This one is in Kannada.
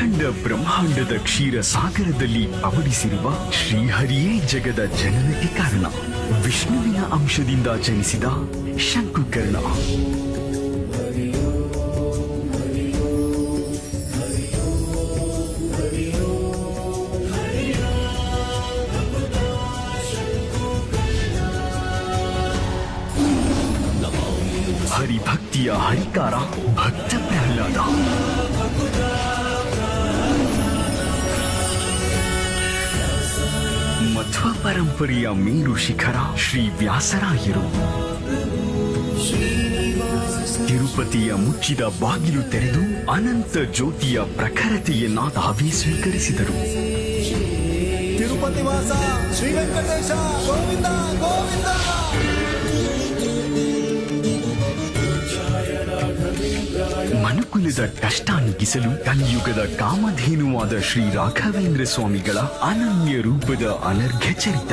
ಅಖಂಡ ಬ್ರಹ್ಮಾಂಡದ ಕ್ಷೀರ ಸಾಗರದಲ್ಲಿ ಅವಡಿಸಿರುವ ಶ್ರೀಹರಿಯೇ ಜಗದ ಜನನಕ್ಕೆ ಕಾರಣ. ವಿಷ್ಣುವಿನ ಅಂಶದಿಂದ ಜನಿಸಿದ ಶಂಕುಕರ್ಣ. ಹರಿಭಕ್ತಿಯ ಹರಿಕಾರ ಭಕ್ತ ಪ್ರಹ್ಲಾದ. ಮಧ್ವ ಪರಂಪರೆಯ ಮೇರು ಶಿಖರ ಶ್ರೀ ವ್ಯಾಸರಾಯರು. ತಿರುಪತಿಯ ಮುಚ್ಚಿದ ಬಾಗಿಲು ತೆರೆದು ಅನಂತ ಜ್ಯೋತಿಯ ಪ್ರಖರತೆಯನ್ನಾದಾವಿ ಸ್ವೀಕರಿಸಿದರು. ತಿರುಪತಿ ವಾಸ ಶ್ರೀ ವೆಂಕಟೇಶ ಗೋವಿಂದ. ಮನುಕುಲದ ಕಷ್ಟ ನೀಗಿಸಲು ಕಲಿಯುಗದ ಕಾಮಧೇನುವಾದ ಶ್ರೀ ರಾಘವೇಂದ್ರ ಸ್ವಾಮಿಗಳ ಅನನ್ಯ ರೂಪದ ಅನರ್ಘ್ಯ ಚರಿತೆ